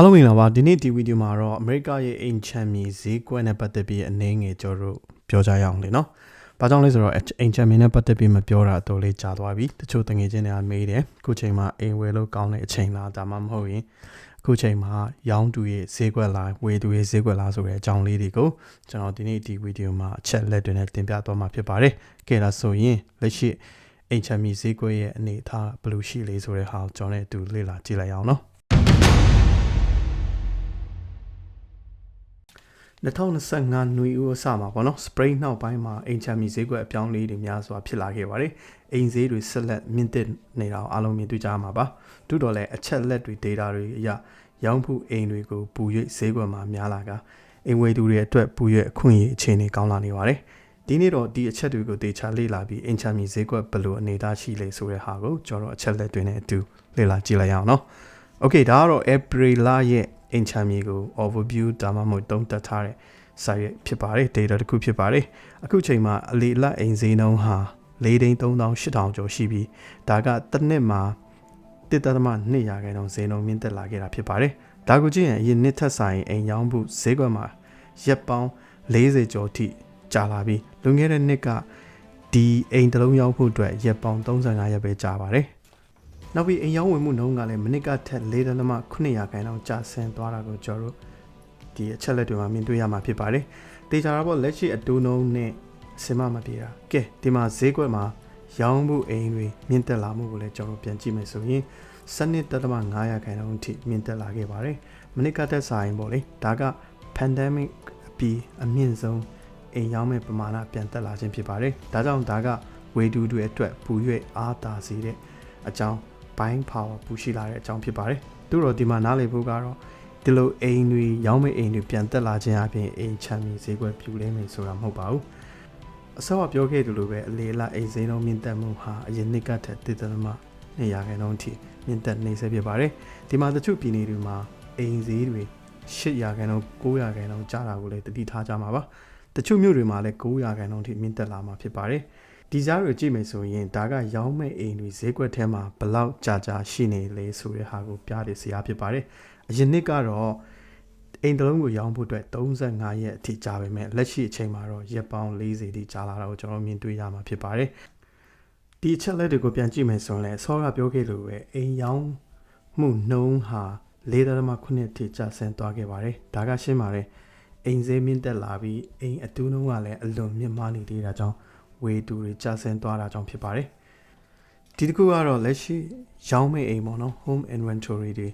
အားလုံးမင်္ဂလာပါဒီနေ့ဒီဗီဒီယိုမှာတော့အမေရိကရဲ့အိမ်ချမ်းမြေဈေးကွက်နဲ့ပတ်သက်ပြီးအနည်းငယ်ကျွန်တော်တို့ပြောကြရအောင်လေနော်။ဘာကြောင့်လဲဆိုတော့အိမ်ချမ်းမြေနဲ့ပတ်သက်ပြီးမပြောတာတော့လေးကြာသွားပြီ။တချို့တငယ်ချင်းတွေကမေးတယ်။အခုချိန်မှာအိမ်ဝယ်လို့ကောင်းတဲ့အချိန်လားဒါမှမဟုတ်ရင်အခုချိန်မှာရောင်းသူရဲ့ဈေးကွက်လားဝယ်သူရဲ့ဈေးကွက်လားဆိုတဲ့အကြောင်းလေးတွေကိုကျွန်တော်ဒီနေ့ဒီဗီဒီယိုမှာအချက်လက်တွေနဲ့တင်ပြသွားမှာဖြစ်ပါတယ်။ကဲဒါဆိုရင်လက်ရှိအိမ်ချမ်းမြေဈေးကွက်ရဲ့အနေအထားဘယ်လိုရှိလဲဆိုတဲ့ဟာကိုကျွန်တော်နဲ့အတူလေ့လာကြည့်လိုက်အောင်နော်။ 2025နွေဦးအစမှာပေါ့နော် spring နောက်ပိုင်းမှာအိမ်ချမ်းမြေဈေးကွက်အပြောင်းအလဲတွေများစွာဖြစ်လာခဲ့ပါတယ်။အိမ်ဈေးတွေဆက်လက်မြင့်တက်နေတာကိုအားလုံးမြင်တွေ့ကြမှာပါ။သို့တော်လည်းအချက်လက်တွေ data တွေအရရောင်းဖို့အိမ်တွေကိုပူ၍ဈေးကွက်မှာများလာကအိမ်ဝယ်သူတွေအတွက်ပူ၍အခွင့်အရေးအခြေအနေကောင်းလာနေပါတယ်။ဒီနေ့တော့ဒီအချက်တွေကိုတေချာလေ့လာပြီးအိမ်ချမ်းမြေဈေးကွက်ဘယ်လိုအနေအထားရှိလဲဆိုတဲ့ဟာကိုကျွန်တော်အချက်လက်တွေနဲ့အတူလေ့လာကြည့်လိုက်ရအောင်နော်။ Okay ဒါကတော့ April လရဲ့ အင်ချမ်းမြေကို overview ဒါမှမဟုတ်တုံးတက်ထားတဲ့စာရွက်ဖြစ်ပါတယ် data တစ်ခုဖြစ်ပါတယ်အခုချိန်မှာအလေလတ်အိမ်ဈေးနှုန်းဟာ၄သိန်း3800ကျော်ရှိပြီးဒါကတစ်နှစ်မှာတစ်သက်သမ2ရာခိုင်နှုန်းဈေးနှုန်းမြင့်တက်လာခဲ့တာဖြစ်ပါတယ်ဒါကိုကြည့်ရင်အရင်နှစ်ထက်ဆိုင်အိမ်ရောင်းမှုဈေးကွက်မှာရက်ပေါင်း40ကျော်ထိကြာလာပြီးလွန်ခဲ့တဲ့နှစ်ကဒီအိမ်တစ်လုံးရောင်းဖို့အတွက်ရက်ပေါင်း35ရက်ပဲကြာပါတယ် နောက်ပြီးအိမ်ရောင်းဝင်မှုနှုန်းကလည်းမနစ်ကထက်၄ဒသမ9ရာခိုင်နှုန်းကျဆင်းသွားတာကိုကျွန်တော်တို့ဒီအချက်လက်တွေမှာမြင်တွေ့ရမှာဖြစ်ပါတယ်။တေချာတော့လက်ရှိအတူနှုန်းနဲ့စင်မမပြေတာ။ကဲဒီမှာဈေးကွက်မှာရောင်းမှုအိမ်တွေမြင့်တက်လာမှုကိုလည်းကျွန်တော်ပြန်ကြည့်မယ်ဆိုရင်စနစ်တသမ900ခိုင်နှုန်းအထိမြင့်တက်လာခဲ့ပါတယ်။မနစ်ကတက်ဆိုင်ပေါ့လေ။ဒါက pandemic အပြီးအမြင့်ဆုံးအိမ်ရောင်းမဲ့ပမာဏပြန်တက်လာခြင်းဖြစ်ပါတယ်။ဒါကြောင့်ဒါကဝေတူတွေအတွက်ပူ၍အားတာစေတဲ့အကြောင်း buying power ပူရှိလာတဲ့အကြောင်းဖြစ်ပါတယ်။သူတို့ဒီမှာနားလည်ဖို့ကတော့ဒီလိုအိမ်တွေရောင်းမဲ့အိမ်တွေပြန်တက်လာခြင်းအပြင်အိမ်ချမ်းမြေဈေးကွက်ပြူလဲမယ်ဆိုတာမဟုတ်ပါဘူးအစောကပြောခဲ့သလိုပဲအလေလအိမ်ဈေးနှုန်းမြင့်တက်မှုဟာအရင်နှစ်ကထက်တည်တယ်မှာနေရာခိုင်နှုန်းထိမြင့်တက်နေစေဖြစ်ပါတယ်ဒီမှာတချို့ပြည်နယ်တွေမှာအိမ်ဈေးတွေ8ရာခိုင်နှုန်း9ရာခိုင်နှုန်းကျတာကိုလည်းတတိထားကြမှာပါတချို့မြို့တွေမှာလည်း9ရာခိုင်နှုန်းထိမြင့်တက်လာမှာဖြစ်ပါတယ် ဒီကြားကိုကြည့်မယ်ဆိုရင်ဒါကရောင်းမဲ့အိမ်တွေဈေးကွက်ထဲမှာဘလောက်ကြာကြာရှိနေလဲဆိုတဲ့ဟာကိုပြတဲ့စရာဖြစ်ပါတယ်အရင်နှစ်ကတော့အိမ်တလုံးကိုရောင်းဖို့အတွက်35ရက်အထိကြာပေမဲ့လက်ရှိအချိန်မှာတော့ရက်ပေါင်း40တိကြာလာတာကိုကျွန်တော်မြင်တွေ့ရမှာဖြစ်ပါတယ်ဒီအချက်လက်တွေကိုပြန်ကြည့်မယ်ဆိုရင်လည်းဆောကပြောခဲ့လို့ပဲအိမ်ရောင်းမှုနှုံးဟာ4.9ထိကျဆင်းသွားခဲ့ပါတယ်ဒါကရှင်းပါတယ်အိမ်ဈေးမြင့်တက်လာပြီးအိမ်အတူးနှုံးကလည်းအလွန်မြင့်မားနေသေးတာကြောင့် ဝေတူတွေကျဆင်းသွားတာကြောင့်ဖြစ်ပါတယ်ဒီတစ်ခုကတော့လက်ရှိရောင်းမဲ့အိမ်ပေါ့နော် home inventory တွေ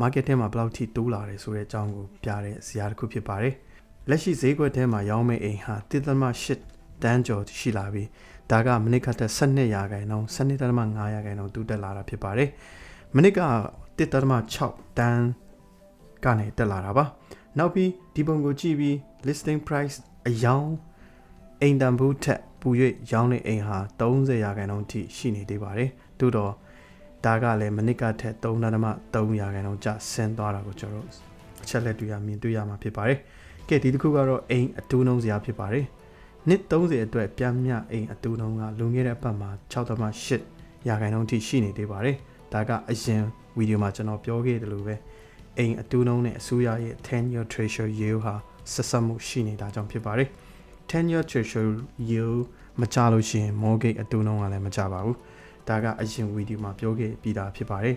market ထဲမှာဘယ်လောက်ထိတိုးလာတယ်ဆိုတဲ့အကြောင်းကိုပြတဲ့ဇာတ်တစ်ခုဖြစ်ပါတယ်။လက်ရှိဈေးကွက်ထဲမှာရောင်းမဲ့အိမ်ဟာ1.8တန်းကျော်ရှိလာပြီးဒါကမနစ်ကတည်း12ရာခိုင်နှုန်း12.5ရာခိုင်နှုန်းတိုးတက်လာတာဖြစ်ပါတယ်။မနစ်က1.6တန်းကနေတက်လာတာပါ။နောက်ပြီးဒီပုံကိုကြည့်ပြီး listing price အယောင်အိမ်တန်ဘူးထက်ပူ၍ ရောင်းတဲ့အိမ်ဟာ30ရာခိုင်နှုန်းထိရှိနေသေးပါတယ်။သို့တော့ဒါကလည်းမနစ်ကထက်3.3ရာခိုင်နှုန်းကျဆင်းသွားတာကိုကျွန်တော်တို့အချက်လက်တွေကမြင်တွေ့ရမှာဖြစ်ပါတယ်။ကဲဒီတစ်ခုကတော့အိမ်အတူနှုံးစရာဖြစ်ပါတယ်။နှစ်30အတွက်ပြန်မြအိမ်အတူနှုံးကလွန်ခဲ့တဲ့အပတ်မှာ6.8ရာခိုင်နှုန်းထိရှိနေသေးပါတယ်။ဒါကအရင်ဗီဒီယိုမှာကျွန်တော်ပြောခဲ့တယ်လို့ပဲအိမ်အတူနှုံးနဲ့အစိုးရရဲ့ 10-year treasury yield ဟာဆက်ဆက်မှုရှိနေတာကြောင့်ဖြစ်ပါတယ်။ 10-year treasury yield မကြလို့ရှိရင် mortgage အတူနှုံးကလည်းမကြပါဘူး။ဒါကအရင်ဗီဒီယိုမှာပြောခဲ့ပြီးသားဖြစ်ပါတယ်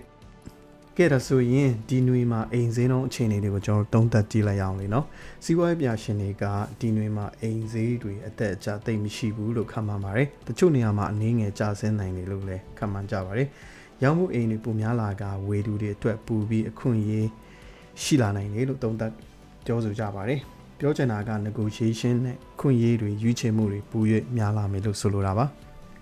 ကဲဒါဆိုရင်ဒီနွေမှာအိမ်ဈေးနှုန်းအခြေအနေတွေကိုကျွန်တော်တုံးသက်ကြည့်လိုက်အောင်လေနော်စီးပွားရေးပြရှင်တွေကဒီနွေမှာအိမ်ဈေးတွေအသက်အကျသိမ့်မရှိဘူးလို့ခန့်မှန်းပါတယ်တချို့နေရာမှာအနည်းငယ်ကျဆင်းနိုင်တယ်လို့လည်းခန့်မှန်းကြပါတယ်ရောင်းမှုအိမ်တွေပုံများလာကဝေသူတွေအတွက်ပူပြီးအခွင့်အရေးရှိလာနိုင်တယ်လို့သုံးသပ်ပြောဆိုကြပါတယ် ပြောချင်တာက negotiation နဲ့ခွင့်ရေးတွေရွေးချယ်မှုတွေပူ၍များလာမယ်လို့ဆိုလိုတာပါ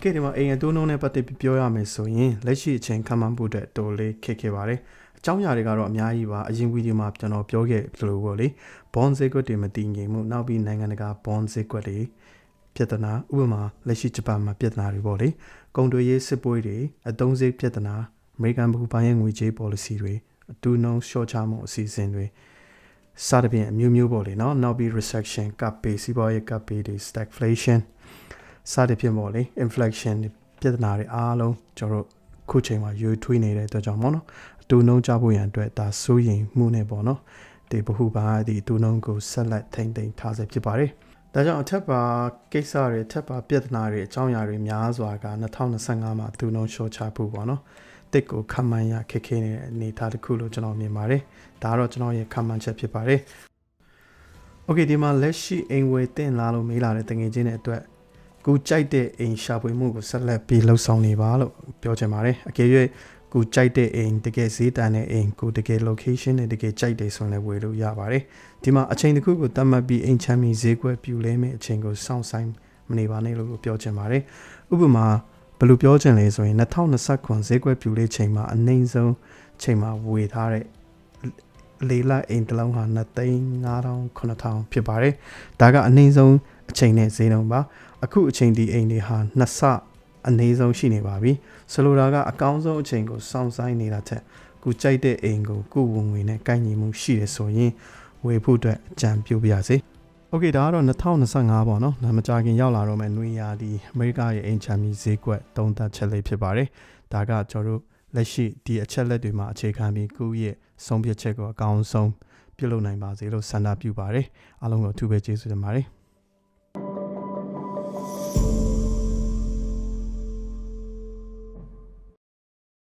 ကဲဒီမှာအိမ်အတိုးနှုန်းနဲ့ပတ်သက်ပြီးပြောရမယ်ဆိုရင်လက်ရှိအချိန်ခံမှန်းဖို့အတွက်တော်လေးခက်ခဲပါတယ်အကြောင်းအရာတွေကတော့အများကြီးပါအရင်ဗီဒီယိုမှာကျွန်တော်ပြောခဲ့လို့ပေါ့လေ bond ဈေးကွက်တွေမတည်ငြိမ်မှုနောက်ပြီးနိုင်ငံတကာ bond ဈေးကွက်တွေပြဿနာဥပမာလက်ရှိဂျပန်မှာပြဿနာတွေပေါ့လေကုန်သွယ်ရေးစစ်ပွဲတွေအသုံးစရိတ်ပြဿနာအမေရိကန်ဗဟိုဘဏ်ရဲ့ငွေကြေး policy တွေအတူနှုန်းလျှော့ချမှုအစီအစဉ်တွေ စသဖြင့်အမျိုးမျိုးပေါ့လေနော်နောက်ပြီး recession ကပ်ပေးစီးပွားရေးကပ်ပေးတွေ stagflation စသဖြင့်ပေါ့လေ inflection ပြဿနာတွေအားလုံးကျွန်တော်တို့ခုချိန်မှာရွေးထွေးနေတဲ့အတွက်ကြောင့်ပေါ့နော်အတူနှုံးကြဖို့ရန်အတွက်ဒါစိုးရင်မှုနဲ့ပေါ့နော်ဒီဘဟုပါဒီတူနှုံးကိုဆက်လက်ထိမ့်သိမ်းထားဆဲဖြစ်ပါတယ်ဒါကြောင့်အထက်ပါကိစ္စတွေအထက်ပါပြဿနာတွေအကြောင်းအရာတွေများစွာက2025မှာတူနှုံးလျှော့ချဖို့ပေါ့နော် တစ်ကိုခမှန်ရခက်ခဲနေတဲ့အနေအထားတစ်ခုလို့ကျွန်တော်မြင်ပါတယ်ဒါကတော့ကျွန်တော်ရဲ့ခမှန်ချက်ဖြစ်ပါတယ်โอเคဒီမှာလက်ရှိအိမ်ဝယ်တင်လာလို့မေးလာတဲ့တငယ်ချင်းတွေအတွက်ကိုကြိုက်တဲ့အိမ်ရှာဖွေမှုကိုဆက်လက်ပြီးလှုပ်ဆောင်နေပါလို့ပြောချင်ပါတယ်အကယ်၍ကိုကြိုက်တဲ့အိမ်တကယ်ဈေးတန်တဲ့အိမ်ကိုတကယ် location နဲ့တကယ်ကြိုက်တယ်ဆိုရင်လည်းဝယ်လို့ရပါတယ်ဒီမှာအချိန်တစ်ခုကိုတတ်မှတ်ပြီးအိမ်ချမ်းမီဈေးကွက်ပြူလဲမယ့်အချိန်ကိုစောင့်ဆိုင်မနေပါနဲ့လို့ပြောချင်ပါတယ်ဥပမာ ဘယ်လိုပြောချင်လဲဆိုရင်2029ဈေးကွက်ပြူလေးချိန်မှာအနှိမ့်ဆုံးချိန်မှာဝယ်ထားတဲ့လေလအိမ်တစ်လုံးဟာ2သိန်း9000 9000ဖြစ်ပါတယ်ဒါကအနှိမ့်ဆုံးအချိန်နဲ့ဈေးနှုန်းပါအခုအချိန်ဒီအိမ်တွေဟာနှစ်ဆအနည်းဆုံးရှိနေပါပြီဆိုလိုတာကအကောင်းဆုံးအချိန်ကိုစောင့်ဆိုင်နေတာထက်ကိုကြိုက်တဲ့အိမ်ကိုကိုဝင်ဝင်နဲ့ကိုက်ညီမှုရှိတယ်ဆိုရင်ဝယ်ဖို့အတွက်အကြံပြုပါရစေ โอเคဒါကတော့2025ပေါ့နော်နာမကြခင်ရောက်လာတော့မယ်နွေရာဒီအမေရိကရဲ့အင်ချမ်မီဈေးကွက်သုံးသပ်ချက်လေးဖြစ်ပါတယ်ဒါကကျွန်တော်တို့လက်ရှိဒီအချက်လက်တွေမှာအခြေခံပြီးကိုယ့်ရဲ့ဆုံးဖြတ်ချက်ကိုအကောင်းဆုံးပြုလုပ်နိုင်ပါစေလို့ဆန္ဒပြုပါတယ်အားလုံးကိုအထူးပဲကျေးဇူးတင်ပါတယ်